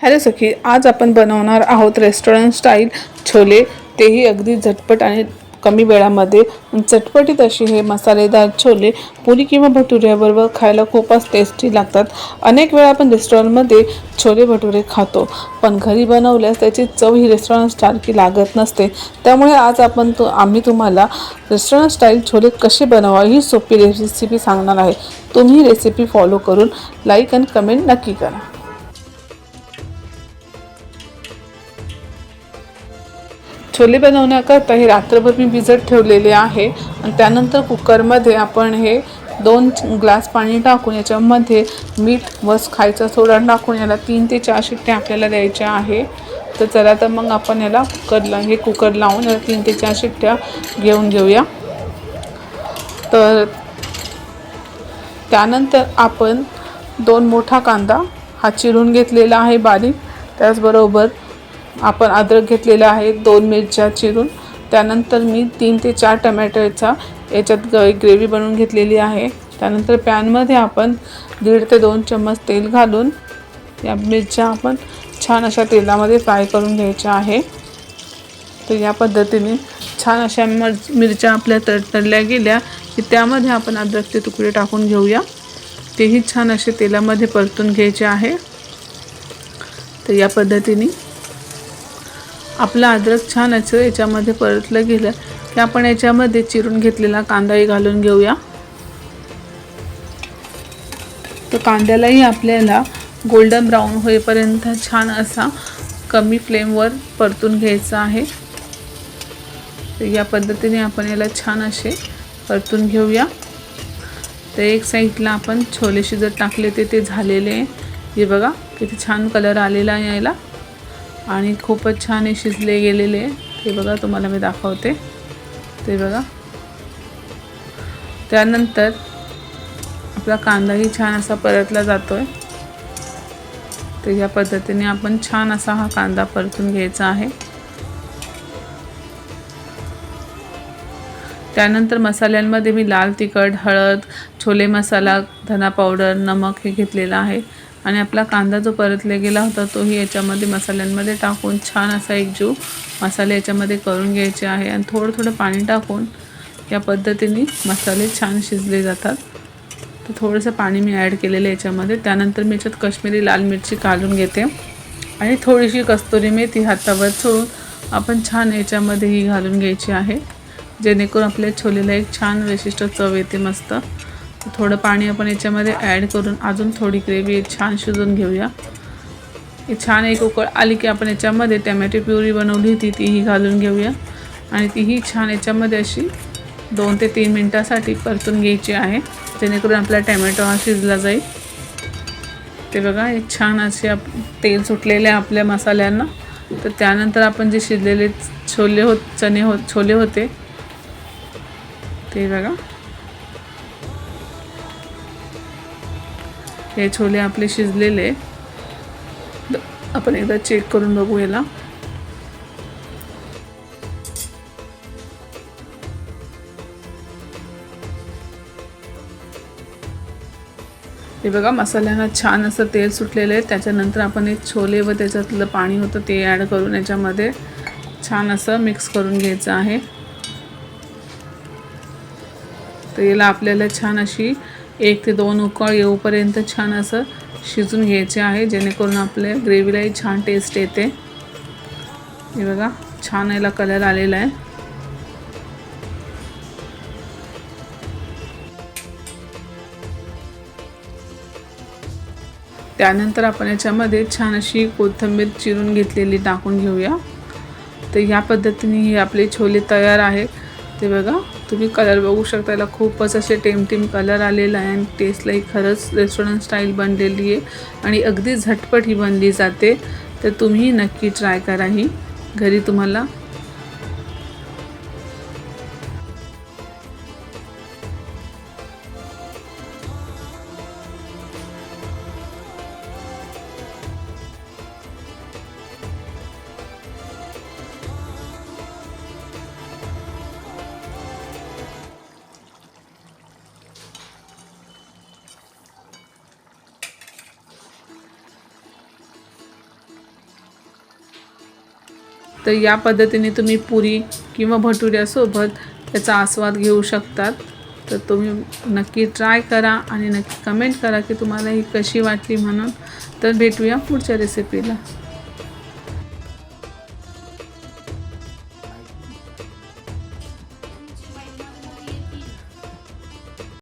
Hello सखी आज आपण बनवणार आहोत रेस्टॉरंट स्टाईल छोले. तेही अगदी झटपट आणि कमी वेळामध्ये. चटपटीत असे हे मसालेदार छोले पुरी किंवा भटुऱ्याबरोबर खायला खूपच टेस्टी लागतात. अनेक वेळा आपण रेस्टॉरंटमध्ये छोले भटुरे खातो पण घरी बनवल्यास त्याची चव ही रेस्टॉरंट स्टाईलची लागत नसते. त्यामुळे आज आपण तो आम्ही तुम्हाला रेस्टॉरंट स्टाईल छोले कसे बनवा ही सोपी रेसिपी सांगणार आहे. तुम्ही रेसिपी फॉलो करून लाईक आणि कमेंट नक्की करा. छोले बनवण्याकरता हे रात्रभर मी भिजत ठेवलेले आहे. आणि त्यानंतर कुकरमध्ये आपण हे दोन ग्लास पाणी टाकून याच्यामध्ये मीठ व खायचा सोडा टाकून याला तीन ते चार शिट्ट्या आपल्याला द्यायच्या आहे. तर चला तर मग आपण याला कुकरला हे कुकर लावून याला तीन ते चार शिट्ट्या घेऊन घेऊया. तर त्यानंतर आपण दोन मोठा कांदा हा चिरून घेतलेला आहे बारीक. त्याचबरोबर आपण अद्रक घेतलेला आहे दोन मिरच्या चिरून. त्यानंतर मी तीन ते चार टमॅटोचा याच्यात ग ग्रेव्ही बनवून घेतलेली आहे. त्यानंतर पॅनमध्ये आपण दीड ते दोन चम्मच तेल घालून या मिरच्या आपण छान अशा तेलामध्ये फ्राय करून घ्यायच्या आहे. तर या पद्धतीने छान अशा मर मिरच्या आपल्या तडतडल्या गेल्या की त्यामध्ये आपण अद्रकचे तुकडे टाकून घेऊया. तेही छान असे तेलामध्ये परतून घ्यायचे आहे. तर या पद्धतीने आपलं अद्रक छान असं याच्यामध्ये परतलं गेलं की आपण याच्यामध्ये चिरून घेतलेला कांदाही घालून घेऊया. तर कांद्यालाही आपल्याला गोल्डन ब्राऊन होईपर्यंत छान असा कमी फ्लेमवर परतून घ्यायचा आहे. तर या पद्धतीने आपण याला छान असे परतून घेऊया. तर एक साईडला आपण छोले शिजत टाकले ते ते झालेले आहे. हे बघा किती छान कलर आलेला आहे याला. आणि खूपच छान हे शिजले गेलेले ते बघा तुम्हाला मी दाखवते. ते बघा. त्यानंतर आपला कांदाही छान असा परतला जातो आहे तर या पद्धतीने आपण छान असा हा कांदा परतून घ्यायचा आहे. त्यानंतर मसाल्यांमध्ये मी लाल तिखट हळद छोले मसाला धना पावडर नमक हे घेतलेलं आहे. आणि आपला कांदा जो परतले गेला होता तोही याच्यामध्ये मसाल्यांमध्ये टाकून छान असा एक जीव मसाले याच्यामध्ये करून घ्यायचे आहे. आणि थोडं थोडं पाणी टाकून या पद्धतीने मसाले छान शिजले जातात. तर थोडंसं पाणी मी ॲड केलेलं याच्यामध्ये. त्यानंतर मी याच्यात कश्मीरी लाल मिरची काढून घेते. आणि थोडीशी कस्तुरी मेथी हातावर चोळून आपण छान याच्यामध्ये ही घालून घ्यायची आहे. जेणेकरून आपल्या छोलेला एक छान विशिष्ट चव येते मस्त. तर थोडं पाणी आपण याच्यामध्ये ॲड करून अजून थोडी ग्रेव्ही छान शिजून घेऊया. छान एक उकळ आली की आपण याच्यामध्ये टॅमॅटो प्युरी बनवली होती तीही घालून घेऊया. आणि तीही छान याच्यामध्ये अशी दोन ते तीन मिनटासाठी परतून घ्यायची आहे. जेणेकरून आपला टॅमॅटो हा शिजला जाईल. ते बघा एक छान असे आप तेल सुटलेले आहे आपल्या मसाल्यांना. तर त्यानंतर आपण जे शिजलेले छोले होत चणे हो छोले होते ते बघा. हे छोले आपले शिजलेले. आपण एकदा चेक करून बघू याला हे बघा मसाल्यांना छान असं तेल सुटलेलं आहे. त्याच्यानंतर आपण एक छोले व त्याच्यातलं पाणी होतं ते ॲड करून याच्यामध्ये छान असं मिक्स करून घ्यायचं आहे. तर याला आपल्याला छान अशी एक ते दोन उकळ येऊपर्यंत छान असं शिजून घ्यायचे आहे जेणेकरून आपल्या ग्रेव्हीलाही छान टेस्ट येते. हे बघा छान याला कलर आलेला आहे. त्यानंतर आपण याच्यामध्ये छान अशी कोथिंबीर चिरून घेतलेली टाकून घेऊया. तर ह्या पद्धतीने हे आपले छोले तयार आहे ते बघा तुम्ही कलर बघू शकता याला खूपच असे टेमटेम कलर आलेला आहे. आणि टेस्टलाही खरंच रेस्टॉरंट स्टाईल बनलेली आहे. आणि अगदी झटपट ही बनली जाते. तर तुम्ही नक्की ट्राय करा ही. घरी तुम्हाला तर या पद्धतीने तुम्ही पुरी किंवा भटुऱ्यासोबत त्याचा आस्वाद घेऊ शकतात. तर तुम्ही नक्की ट्राय करा आणि नक्की कमेंट करा की तुम्हाला ही कशी वाटली म्हणून. तर भेटूया पुढच्या रेसिपीला